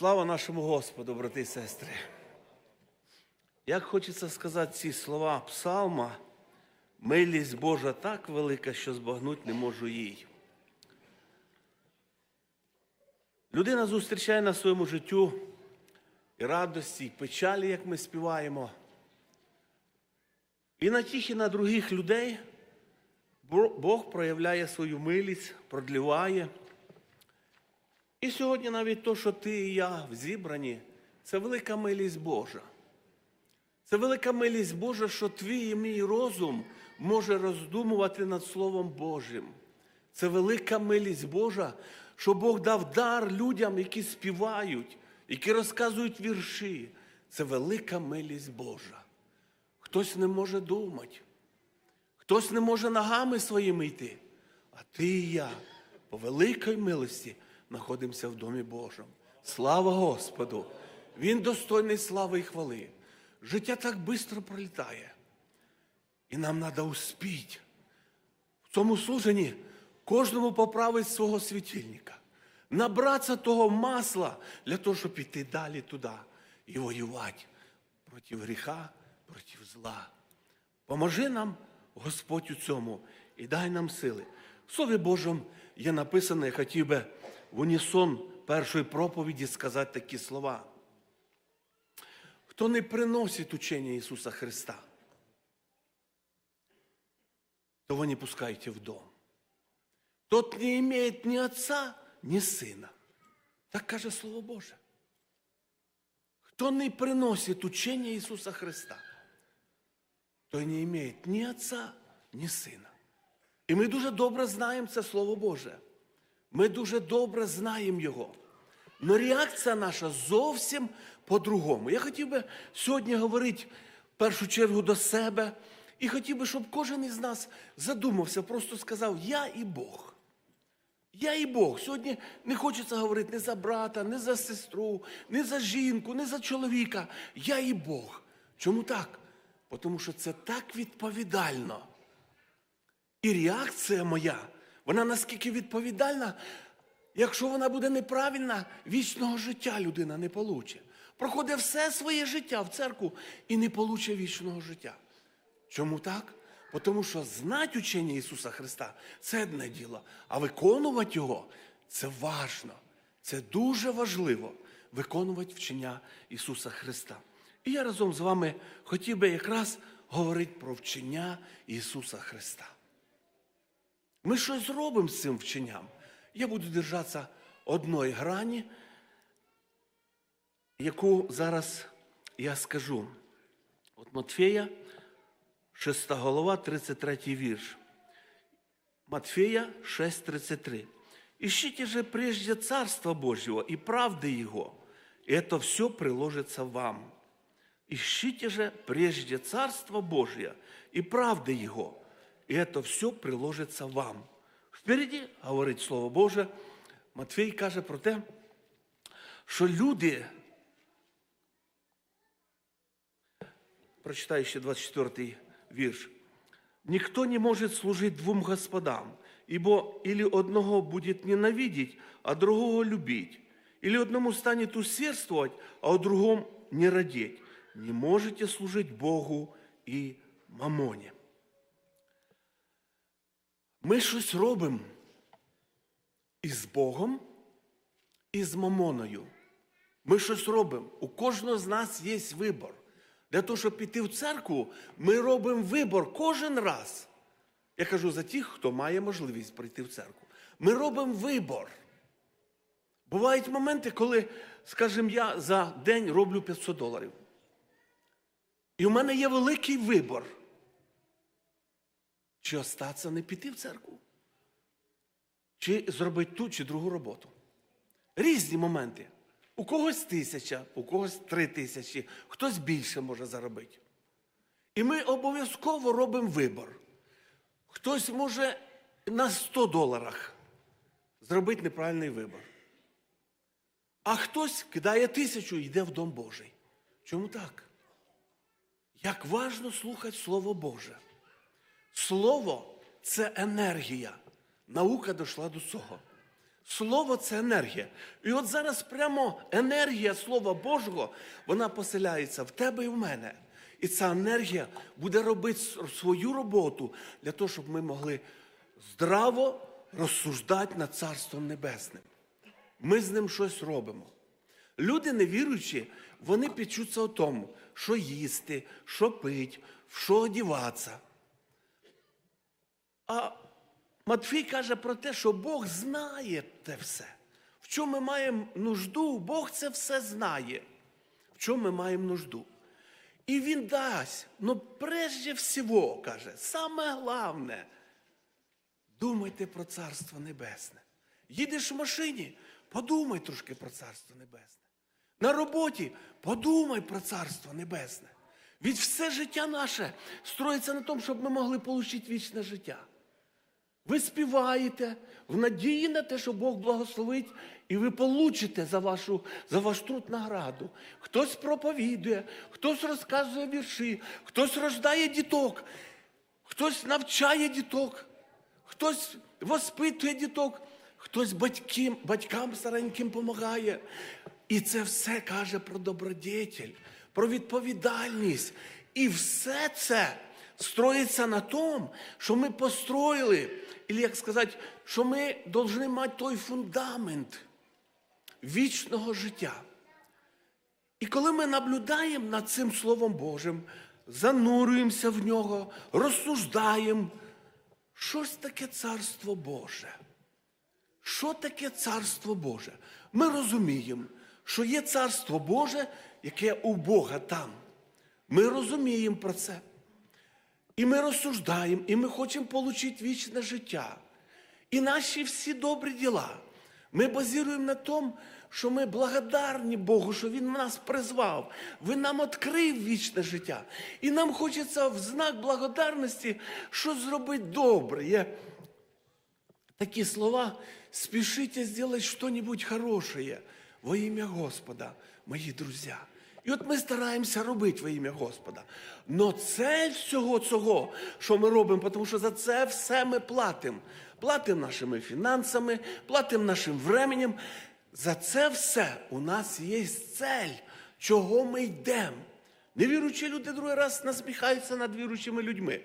Слава нашому Господу, брати і сестри. Як хочеться сказати ці слова псалма, милість Божа так велика, що збагнуть не можу їй. Людина зустрічає на своєму життю і радості, і печалі, як ми співаємо. І на тих, і на других людей Бог проявляє свою милість, продліває. І сьогодні навіть то, що ти і я зібрані, це велика милість Божа. Це велика милість Божа, що твій і мій розум може роздумувати над Словом Божим. Це велика милість Божа, що Бог дав дар людям, які співають, які розказують вірші. Це велика милість Божа. Хтось не може думати, хтось не може ногами своїми йти. А ти і я по великій милості знаходимося в Домі Божому. Слава Господу! Він достойний слави і хвали. Життя так швидко пролітає. І нам треба успіти. В цьому служенні кожному поправить свого світильника, набратися того масла для того, щоб піти далі туди і воювати проти гріха, проти зла. Поможи нам, Господь, у цьому і дай нам сили. В Слові Божому є написано, я хотів би в унісон першої проповіді сказати такі слова. Хто не приносить учення Ісуса Христа, того не пускайте в дом. Тот не имеет ни отца, ни сина. Так каже Слово Боже. Хто не приносить учення Ісуса Христа, той не має ні отця, ні сина. І ми дуже добре знаємо це Слово Боже. Ми дуже добре знаємо Його. Но реакція наша зовсім по-другому. Я хотів би сьогодні говорити в першу чергу до себе, і хотів би, щоб кожен із нас задумався, просто сказав: Я і Бог. Я і Бог. Сьогодні не хочеться говорити не за брата, не за сестру, не за жінку, не за чоловіка. Я і Бог. Чому так? Тому що це так відповідально. І реакція моя, вона наскільки відповідальна, якщо вона буде неправильна, вічного життя людина не получить. Проходить все своє життя в церкву і не получить вічного життя. Чому так? Тому що знати учення Ісуса Христа це одне діло, а виконувати Його це важно. Це дуже важливо виконувати вчення Ісуса Христа. І я разом з вами хотів би якраз говорити про вчення Ісуса Христа. Ми щось зробимо з цим вченням. Я буду держатися одної грані, яку зараз я скажу. От Матфея, 6 голова, 33 вірш. Матфея 6,33. Ищите же прежде Царства Божьего и правды Его, и это все приложится вам. Ищите же прежде Царство Божье и правды Его, и это все приложится вам. Впереді, говорить Слово Боже, Матфей каже про те, що люди, прочитаю ще 24 вірш, Никто не может служить двум господам, ибо или одного будет ненавидеть, а другого любить, или одному станет усердствовать, а о другом не родить. Не можете служить Богу і мамоні. Ми щось робимо із Богом і з мамоною. Ми щось робимо. У кожного з нас є вибор. Для того, щоб піти в церкву, ми робимо вибор кожен раз. Я кажу за тих, хто має можливість прийти в церкву. Ми робимо вибор. Бувають моменти, коли, скажімо, я за день роблю 500 доларів. І у мене є великий вибор. Чи остатися не піти в церкву, чи зробити ту чи другу роботу. Різні моменти. У когось тисяча, у когось три тисячі, хтось більше може заробити. І ми обов'язково робимо вибор. Хтось може на 100 доларах зробити неправильний вибор. А хтось кидає тисячу і йде в Дом Божий. Чому так? Як важно слухати Слово Боже. Слово це енергія. Наука дійшла до цього. Слово це енергія. І от зараз прямо енергія Слова Божого, вона поселяється в тебе і в мене. І ця енергія буде робити свою роботу для того, щоб ми могли здраво розсуждати над Царством Небесним. Ми з ним щось робимо. Люди невіруючі, вони печуться о тому, що їсти, що пить, в що одіватися. А Матфій каже про те, що Бог знає те все. В чому ми маємо нужду, Бог це все знає. В чому ми маємо нужду. І Він дасть, ну прежде всього, каже, саме головне, думайте про Царство Небесне. Їдеш в машині, подумай трошки про Царство Небесне. На роботі подумай про Царство Небесне. Від все життя наше строїться на тому, щоб ми могли отримати вічне життя. Ви співаєте в надії на те, що Бог благословить, і ви получите за, вашу, за ваш труд награду. Хтось проповідує, хтось розказує вірші, хтось рождає діток, хтось навчає діток, хтось воспитує діток, хтось батькам, батькам стареньким допомагає. І це все каже про добродетель, про відповідальність. І все це строїться на тому, що ми построїли, і як сказати, що ми повинні мати той фундамент вічного життя. І коли ми наблюдаємо над цим Словом Божим, занурюємося в нього, розсуждаємо, що ж таке Царство Боже? Що таке Царство Боже? Ми розуміємо, що є Царство Боже, яке у Бога там. Ми розуміємо про це. І ми розсуждаємо, і ми хочемо отримати вічне життя. І наші всі добрі діла. Ми базуємо на тому, що ми благодарні Богу, що Він нас призвав. Він нам відкрив вічне життя. І нам хочеться в знак благодарності щось зробити добре. Є такі слова «спішите зробити щось хорошее во ім'я Господа, мої друзі. І от ми стараємося робити во ім'я Господа. Но цель всього цього, що ми робимо, тому що за це все ми платимо. Платимо нашими фінансами, платимо нашим временем. За це все у нас є цель, чого ми йдемо. Невіруючі люди другий раз насміхаються над віруючими людьми.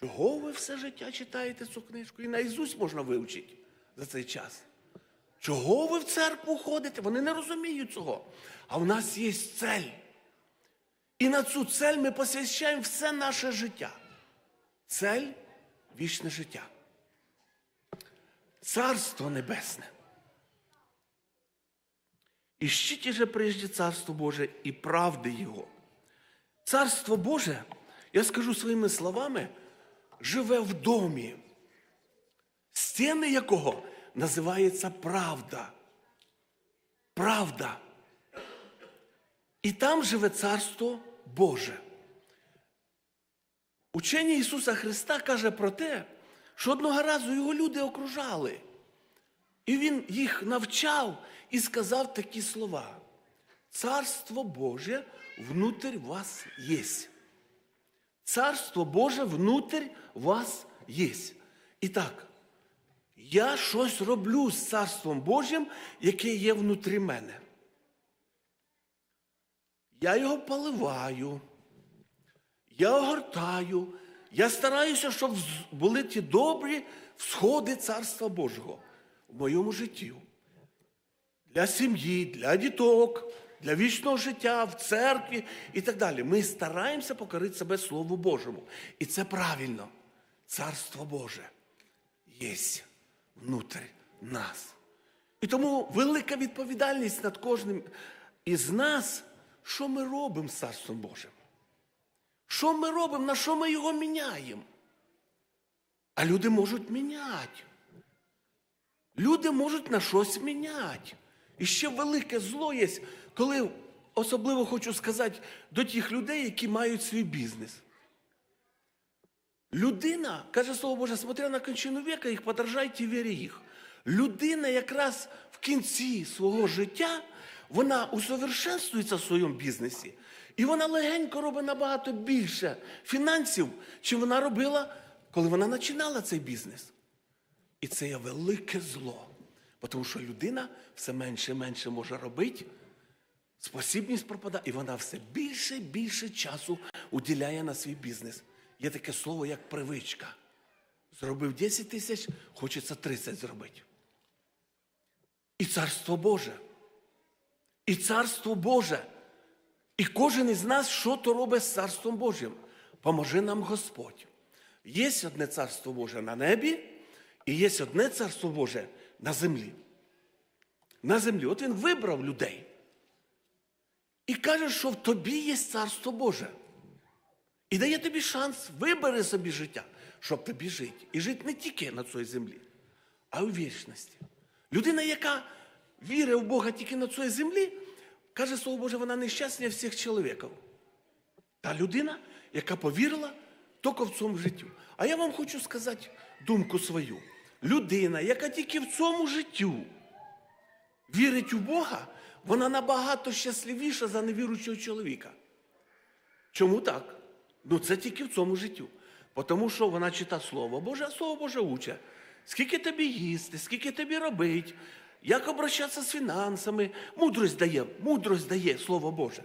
Чого ви все життя читаєте цю книжку? І наізусть можна вивчити за цей час. Чого ви в церкву ходите? Вони не розуміють цього. А в нас є цель. І на цю цель ми посвящаємо все наше життя. Цель вічне життя. Царство Небесне. Ищите же прежде Царство Боже і правди Його. Царство Боже, я скажу своїми словами, живе в домі, стіни якого називається правда. Правда. І там живе Царство Боже. Учення Ісуса Христа каже про те, що одного разу його люди окружали. І Він їх навчав і сказав такі слова. Царство Боже внутрь вас єсть. Царство Боже внутрь вас єсть. І так, я щось роблю з Царством Божим, яке є внутрі мене. Я його поливаю, я огортаю, я стараюся, щоб були ті добрі всходи Царства Божого в моєму житті. Для сім'ї, для діток, для вічного життя, в церкві і так далі. Ми стараємося покорити себе Слову Божому. І це правильно. Царство Боже є внутрі нас. І тому велика відповідальність над кожним із нас, що ми робимо з Царством Божим. Що ми робимо, на що ми його міняємо? А люди можуть міняти. Люди можуть на щось міняти. І ще велике зло є, коли особливо хочу сказати до тих людей, які мають свій бізнес. Людина, каже Слово Боже, смотря на кончину віка, їх подражайте вірі їх. Людина якраз в кінці свого життя вона усовершенствується в своєму бізнесі, і вона легенько робить набагато більше фінансів, чим вона робила, коли вона починала цей бізнес. І це є велике зло. Тому що людина все менше і менше може робити, спосібність пропадає, і вона все більше і більше часу уділяє на свій бізнес. Є таке слово, як привичка. Зробив 10 тисяч, хочеться 30 зробити. І царство Боже. І царство Боже. І кожен із нас, що то робить з царством Божим. Поможи нам Господь. Є одне царство Боже на небі, і є одне царство Боже на землі. На землі. От він вибрав людей. І каже, що в тобі є царство Боже. І дає тобі шанс, вибери собі життя, щоб тобі жити. І жити не тільки на цій землі, а у вічності. Людина, яка вірить в Бога тільки на цій землі, каже Слово Боже, вона нещасна всіх чоловіків. Та людина, яка повірила тільки в цьому життю. А я вам хочу сказати думку свою. Людина, яка тільки в цьому життю вірить у Бога, вона набагато щасливіша за невіруючого чоловіка. Чому так? Ну це тільки в цьому життю. Тому що вона читає Слово Боже, а Слово Боже уче. Скільки тобі їсти, скільки тобі робити, як обращатися з фінансами. Мудрость дає, мудрость дає Слово Боже.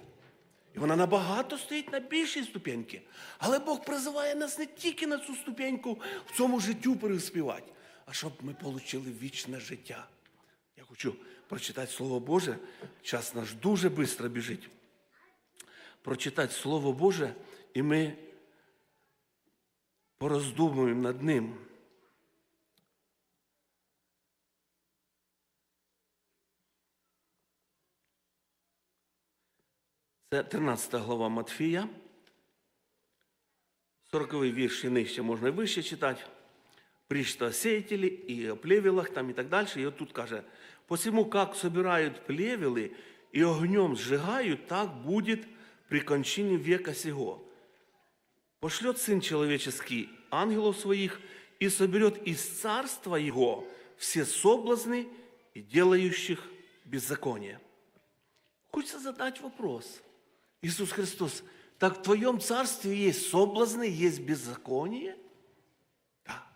І вона набагато стоїть на більшій ступеньки. Але Бог призиває нас не тільки на цю ступеньку в цьому життю переспівати, а щоб ми отримали вічне життя. Я хочу прочитати Слово Боже. Час наш дуже швидко біжить. Прочитати Слово Боже, і ми пороздумуємо над ним. Це 13 глава Матфія. 40 вірш і нижче можна і вище читати. Причта о сеятеле и о плевелах там и так дальше. И вот тут каже, посему как собирают плевелы и огнем сжигают, так будет при кончине века сего Пошлет Сын Человеческий ангелов своих и соберет из царства Его все соблазны и делающих беззаконие. Хочется задать вопрос. Иисус Христос, так в Твоем царстве есть соблазны, есть беззаконие? Да.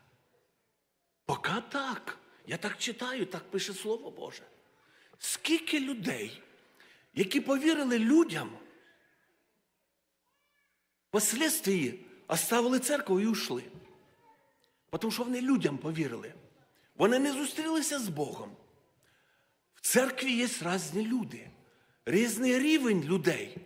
Пока так. Я так читаю, так пише Слово Боже. Скільки людей, які повірили людям, впоследствии оставили церкву і ушли. Тому що вони людям повірили. Вони не зустрілися з Богом. В церкві є різні люди, різний рівень людей.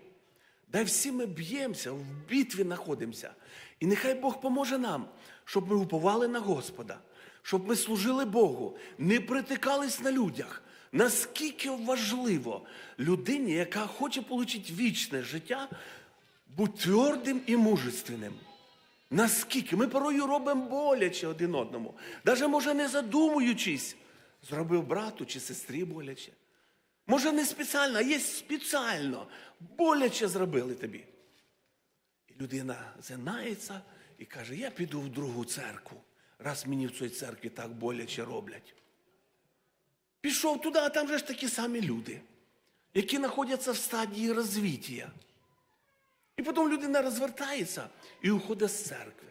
Дай всі ми б'ємося, в битві знаходимося. І нехай Бог поможе нам, щоб ми уповали на Господа, щоб ми служили Богу, не притикались на людях. Наскільки важливо людині, яка хоче отримати вічне життя, бути твердим і мужественним. Наскільки ми порою робимо боляче один одному, навіть може не задумуючись, зробив брату чи сестрі боляче. Може, не спеціально, а є спеціально. Боляче зробили тобі. І людина зинається і каже, я піду в другу церкву, раз мені в цій церкві так боляче роблять. Пішов туди, а там же ж такі самі люди, які знаходяться в стадії розвиття. І потім людина розвертається і уходить з церкви.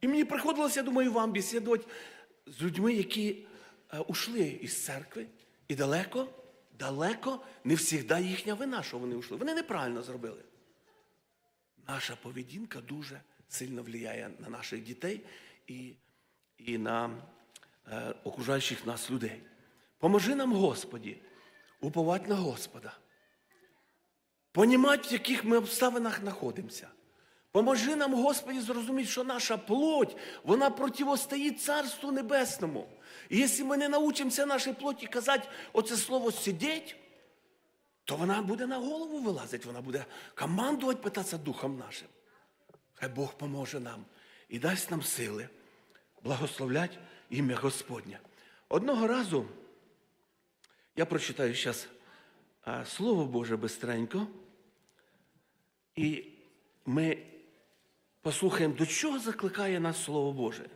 І мені приходилося, я думаю, вам бесідувати з людьми, які е, ушли із церкви і далеко, далеко не завжди їхня вина, що вони ушли. Вони неправильно зробили. Наша поведінка дуже сильно впливає на наших дітей і, і на е, окружаючих нас людей. Поможи нам, Господі, уповати на Господа. Понімати, в яких ми обставинах знаходимося. Поможи нам, Господі, зрозуміти, що наша плоть, вона противостоїть Царству Небесному. І якщо ми не навчимося нашій плоті казати оце слово сидіть, то вона буде на голову вилазити, вона буде командувати, питатися Духом нашим. Хай Бог поможе нам і дасть нам сили благословлять ім'я Господнє. Одного разу я прочитаю зараз Слово Боже бистренько, і ми послухаємо, до чого закликає нас Слово Боже.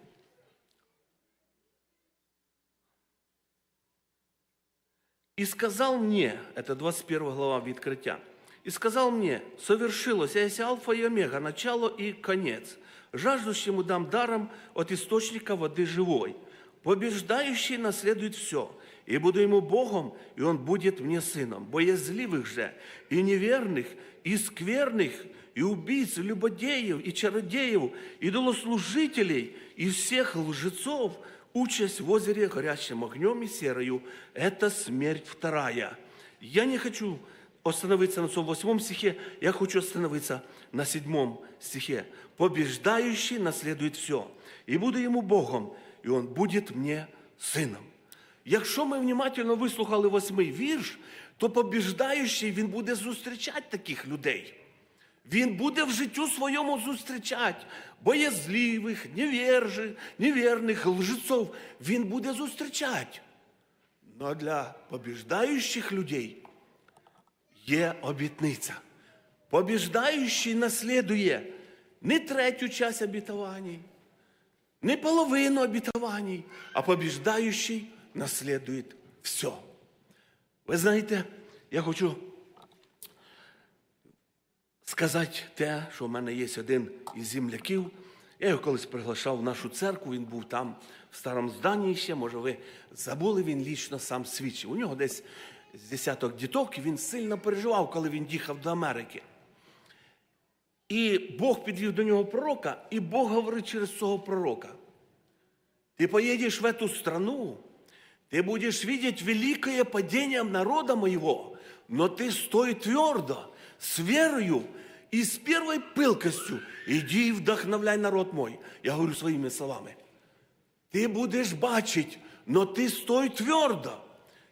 И сказал мне, это 21 глава Відкриття, и сказал мне, совершилось, я есть Алфа и Омега, начало и конец. Жаждущему дам даром от источника воды живой. Побеждающий наследует все, и буду ему Богом, и он будет мне сыном. Боязливых же, и неверных, и скверных, и убийц, и любодеев, и чародеев, и долослужителей, и всех лжецов, участь в озере горящим огнем и серою. Это смерть вторая. Я не хочу остановиться на своем восьмом стихе, я хочу остановиться на седьмом стихе. Побеждающий наследует все, и буду ему Богом, і он будет мне сином. Якщо ми внимательно вислухали восьмий вірш, то побіждаючий він буде зустрічати таких людей. Він буде в життю своєму зустрічати боязливих, невержих, невірних, лжецов. Він буде зустрічати. Но для побіждаючих людей є обітниця. Побіждаючий наслідує не третю часть обітований, не половину обетований, а побеждающий наследует все. Ви знаєте, я хочу сказати те, що в мене є один із земляків. Я його колись приглашав в нашу церкву, він був там в старому зданні ще, може, ви забули, він лічно сам свідчив. У нього десь з десяток діток, і він сильно переживав, коли він їхав до Америки. І Бог підвів до нього пророка, і Бог говорить через цього пророка. Ты поедешь в эту страну, ты будешь видеть великое падение народа моего, но ты стой твердо, с верою и с первой пылкостью. Иди и вдохновляй народ мой. Я говорю своими словами. Ти будеш бачити, но ти стой твердо.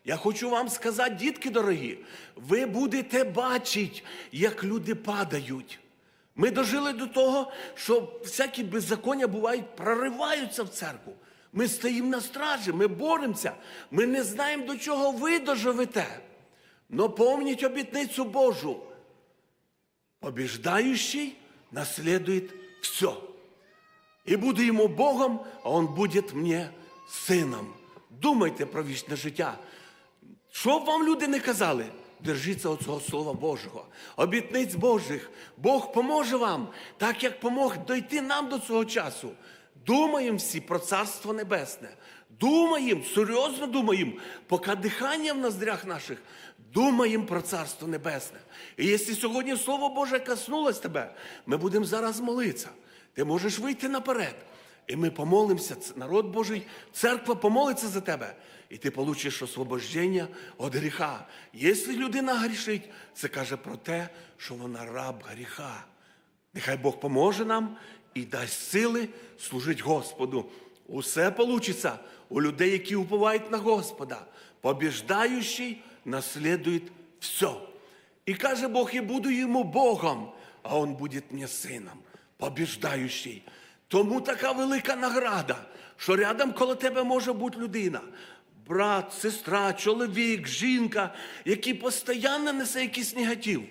Я хочу вам сказати, дітки дорогі, ви будете бачити, як люди падають. Ми дожили до того, що всякі беззаконня бувають, прориваються в церкву. Ми стоїмо на стражі, ми боремося, ми не знаємо, до чого ви доживете. Но помніть обітницю Божу. Побеждающий наследует все. І буду йому Богом, а он буде мені сином. Думайте про вічне життя. Що б вам люди не казали? Держіться оцього Слова Божого, обітниць Божих. Бог поможе вам, так як помог дойти нам до цього часу. Думаємо всі про Царство Небесне. Думаємо, серйозно думаємо, поки дихання в ноздрях наших, думаємо про Царство Небесне. І якщо сьогодні Слово Боже коснулось тебе, ми будемо зараз молитися. Ти можеш вийти наперед. І ми помолимося, народ Божий, церква помолиться за тебе, і ти получиш освобождення від гріха. Якщо людина грішить, це каже про те, що вона раб гріха. Нехай Бог поможе нам і дасть сили служити Господу. Усе получиться у людей, які уповають на Господа. Побіждаючий наслідує все. І каже Бог, і буду йому Богом, а он буде мені сином, побіждаючий. Тому така велика награда, що рядом коло тебе може бути людина. Брат, сестра, чоловік, жінка, який постійно несе якийсь негатив.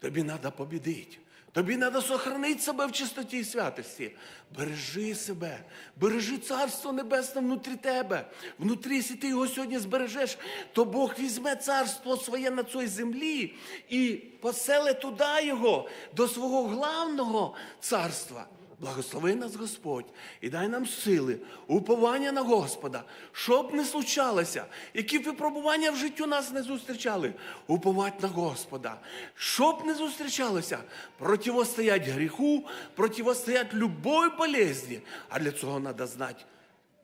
Тобі треба побідити. Тобі треба сохранити себе в чистоті і святості. Бережи себе, бережи царство небесне внутрі тебе. Внутрі, якщо ти його сьогодні збережеш, то Бог візьме царство своє на цій землі і поселе туди його, до свого главного царства. Благослови нас Господь і дай нам сили, уповання на Господа, щоб не случалося, які випробування в життю нас не зустрічали, уповати на Господа. Щоб не зустрічалося, противостоять гріху, противостоять любой болезні. А для цього треба знати,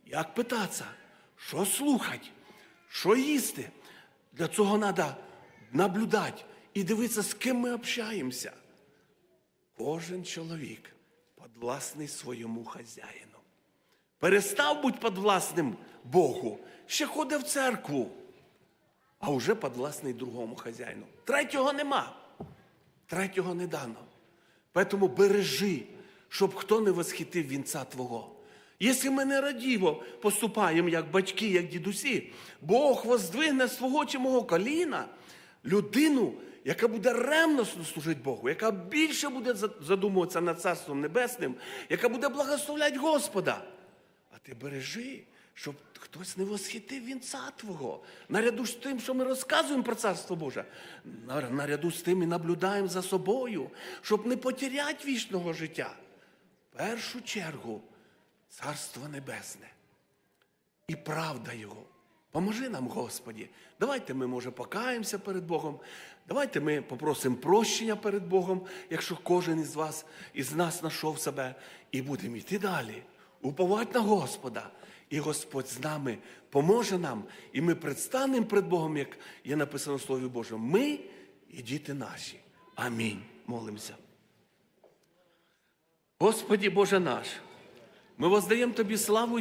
як питатися, що слухати, що їсти. Для цього треба наблюдати і дивитися, з ким ми общаємося. Кожен чоловік подвласний своєму хазяїну. Перестав бути подвласним Богу, ще ходить в церкву, а вже подвласний другому хазяїну. Третього нема. Третього не дано. Тому бережи, щоб хто не восхитив вінця Твого. Якщо ми не радіво поступаємо, як батьки, як дідусі, Бог воздвигне свого чи мого коліна людину, яка буде ревносно служити Богу, яка більше буде задумуватися над Царством Небесним, яка буде благословляти Господа. А ти бережи, щоб хтось не восхитив вінця Твого. Наряду з тим, що ми розказуємо про Царство Боже, наряду з тим і наблюдаємо за собою, щоб не потеряти вічного життя. В першу чергу Царство Небесне. і правда Його. Поможи нам, Господі. Давайте ми, може, покаємося перед Богом. Давайте ми попросимо прощення перед Богом, якщо кожен із вас, із нас знайшов себе, і будемо йти далі, уповати на Господа. І Господь з нами поможе нам, і ми предстанемо перед Богом, як є написано в Слові Божому. Ми і діти наші. Амінь. Молимося. Господі Боже наш, ми воздаємо Тобі славу і